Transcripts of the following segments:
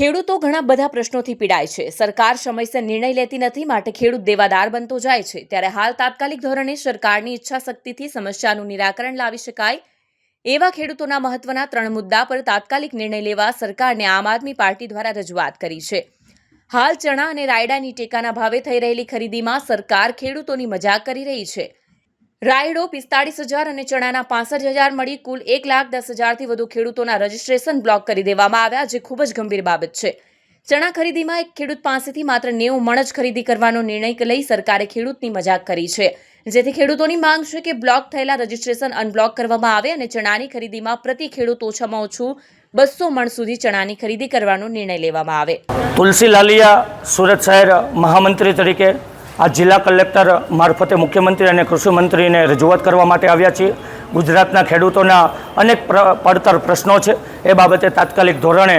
ખેડૂતો ઘણા બધા પ્રશ્નોથી પીડાય છે. સરકાર સમયસર નિર્ણય લેતી નથી, માટે ખેડૂત દેવાદાર બનતો જાય છે. ત્યારે હાલ તાત્કાલિક ધોરણે સરકારની ઈચ્છા શક્તિથી સમસ્યાનું નિરાકરણ લાવી શકાય એવા ખેડૂતોના મહત્વના ત્રણ મુદ્દા પર તાત્કાલિક નિર્ણય લેવા સરકારને આમ આદમી પાર્ટી દ્વારા રજૂઆત કરી છે. હાલ ચણા અને રાયડાની ટેકાના ભાવે થઈ રહેલી ખરીદીમાં સરકાર ખેડૂતોની મજાક કરી રહી છે. રાયડો પિસ્તાળીસ હજાર અને ચણાના પાસઠ હજાર મળી કુલ એક લાખ દસ હજારથી વધુ ખેડૂતોના રજીસ્ટ્રેશન બ્લોક કરી દેવામાં આવ્યા, જે ખૂબ જ ગંભીર બાબત છે. ચણા ખરીદીમાં એક ખેડૂત પાસેથી માત્ર નેવું મણ જ ખરીદી કરવાનો નિર્ણય લઈ સરકારે ખેડૂતની મજાક કરી છે. જેથી ખેડૂતોની માંગ છે કે બ્લોક થયેલા રજીસ્ટ્રેશન અનબ્લોક કરવામાં આવે અને ચણાની ખરીદીમાં પ્રતિ ખેડૂત ઓછામાં ઓછું બસો મણ સુધી ચણાની ખરીદી કરવાનો નિર્ણય લેવામાં આવે. તુલસી લાલિયા સુરત શહેર મહામંત્રી તરીકે આ જિલ્લા કલેક્ટર મારફતે મુખ્યમંત્રી અને કૃષિમંત્રીને રજૂઆત કરવા માટે આવ્યા છીએ. ગુજરાતના ખેડૂતોના અનેક પડતર પ્રશ્નો છે. એ બાબતે તાત્કાલિક ધોરણે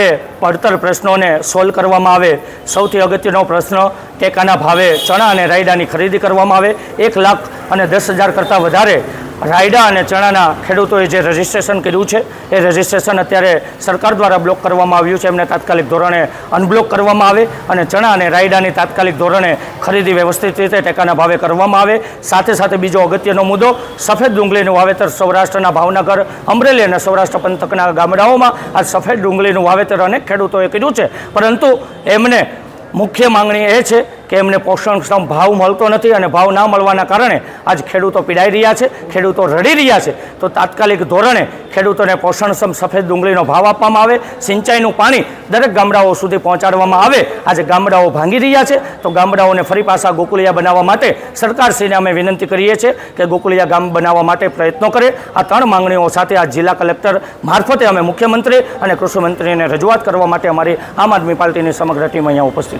એ પડતર પ્રશ્નોને સોલ્વ કરવામાં આવે. સૌથી અગત્યનો પ્રશ્ન, ટેકાના ભાવે ચણા અને રાયડાની ખરીદી કરવામાં આવે. એક લાખ અને દસ હજાર કરતાં વધારે રાયડા અને ચણાના ખેડૂતોએ જે રજિસ્ટ્રેશન કર્યું છે, એ રજિસ્ટ્રેશન અત્યારે સરકાર દ્વારા બ્લોક કરવામાં આવ્યું છે. એમને તાત્કાલિક ધોરણે અનબ્લોક કરવામાં આવે અને ચણા અને રાયડાની તાત્કાલિક ધોરણે ખરીદી વ્યવસ્થિત રીતે ટેકાના ભાવે કરવામાં આવે. સાથે સાથે બીજો અગત્યનો મુદ્દો, સફેદ ડુંગળીનું વાવેતર સૌરાષ્ટ્રના ભાવનગર, અમરેલી અને સૌરાષ્ટ્ર પંથકના ગામડાઓમાં આ સફેદ ડુંગળીનું વાવેતર અનેક ખેડૂતોએ કર્યું છે. પરંતુ એમને મુખ્ય માંગણી એ છે કે એમને પોષણક્ષમ ભાવ મળતો નથી અને ભાવ ના મળવાના કારણે આજ ખેડૂતો પીડાઈ રહ્યા છે, ખેડૂતો રડી રહ્યા છે. તો તાત્કાલિક ધોરણે ખેડૂતોને પોષણક્ષમ સફેદ ડુંગળીનો ભાવ આપવામાં આવે, સિંચાઈનું પાણી દરેક ગામડાઓ સુધી પહોંચાડવામાં આવે. આજે ગામડાઓ ભાંગી રહ્યા છે, તો ગામડાઓને ફરી પાછા ગોકુળિયા બનાવવા માટે સરકારશ્રીને અમે વિનંતી કરીએ છીએ કે ગોકુળિયા ગામ બનાવવા માટે પ્રયત્નો કરે. આ ત્રણ માંગણીઓ સાથે આ જિલ્લા કલેક્ટર મારફતે અમે મુખ્યમંત્રી અને કૃષિમંત્રીને રજૂઆત કરવા માટે અમારી આમ આદમી પાર્ટીની સમગ્ર ટીમ અહીંયા ઉપસ્થિત